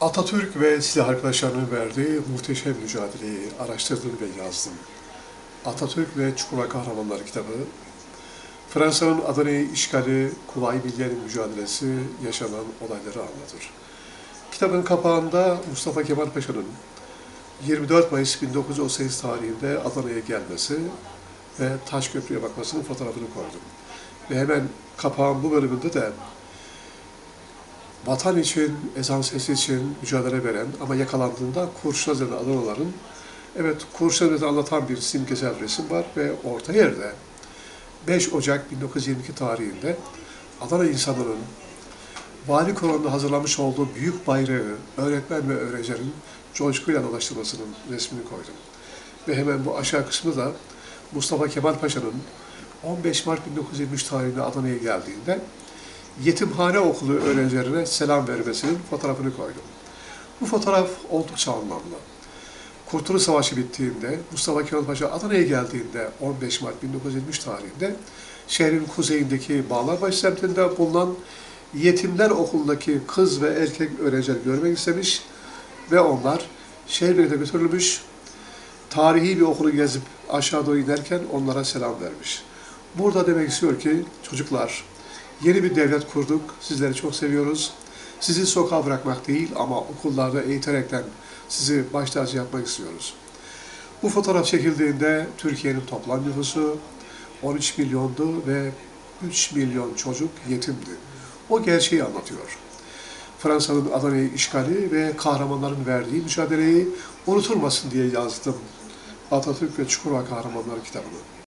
Atatürk ve silah arkadaşlarının verdiği muhteşem mücadeleyi araştırdım ve yazdım. Atatürk ve Çukurova Kahramanları kitabı, Fransa'nın Adana'yı işgali, Kuvayi Milliye'nin mücadelesi, yaşanan olayları anlatır. Kitabın kapağında Mustafa Kemal Paşa'nın 24 Mayıs 1938 tarihinde Adana'ya gelmesi ve Taşköprü'ye bakmasının fotoğrafını koydum. Ve hemen kapağın bu bölümünde de vatan için, ezan sesi için mücadele veren ama yakalandığında kurşun üzerine Adanalıların evet kurşun anlatan bir simgesel resim var ve orta yerde 5 Ocak 1922 tarihinde Adana insanların vali koronada hazırlamış olduğu büyük bayrağı öğretmen ve öğrencilerin coşkuyla dolaştırmasının resmini koydum. Ve hemen bu aşağı kısmı da Mustafa Kemal Paşa'nın 15 Mart 1923 tarihinde Adana'ya geldiğinde yetimhane okulu öğrencilerine selam vermesinin fotoğrafını koydum. Bu fotoğraf oldukça anlamlı. Kurtuluş Savaşı bittiğinde, Mustafa Kemal Paşa Adana'ya geldiğinde 15 Mart 1923 tarihinde şehrin kuzeyindeki Bağlarbaşı semtinde bulunan Yetimler Okulu'ndaki kız ve erkek öğrenciler görmek istemiş ve onlar şehirlerine götürülmüş, tarihi bir okulu gezip aşağı doğru inerken onlara selam vermiş. Burada demek istiyor ki çocuklar yeni bir devlet kurduk, sizleri çok seviyoruz. Sizi sokağa bırakmak değil ama okullarda eğiterekten sizi baş tacı yapmak istiyoruz. Bu fotoğraf çekildiğinde Türkiye'nin toplam nüfusu 13 milyondu ve 3 milyon çocuk yetimdi. O gerçeği anlatıyor. Fransa'nın Adana'yı işgali ve kahramanların verdiği mücadeleyi unutulmasın diye yazdım Atatürk ve Çukurova Kahramanları kitabını.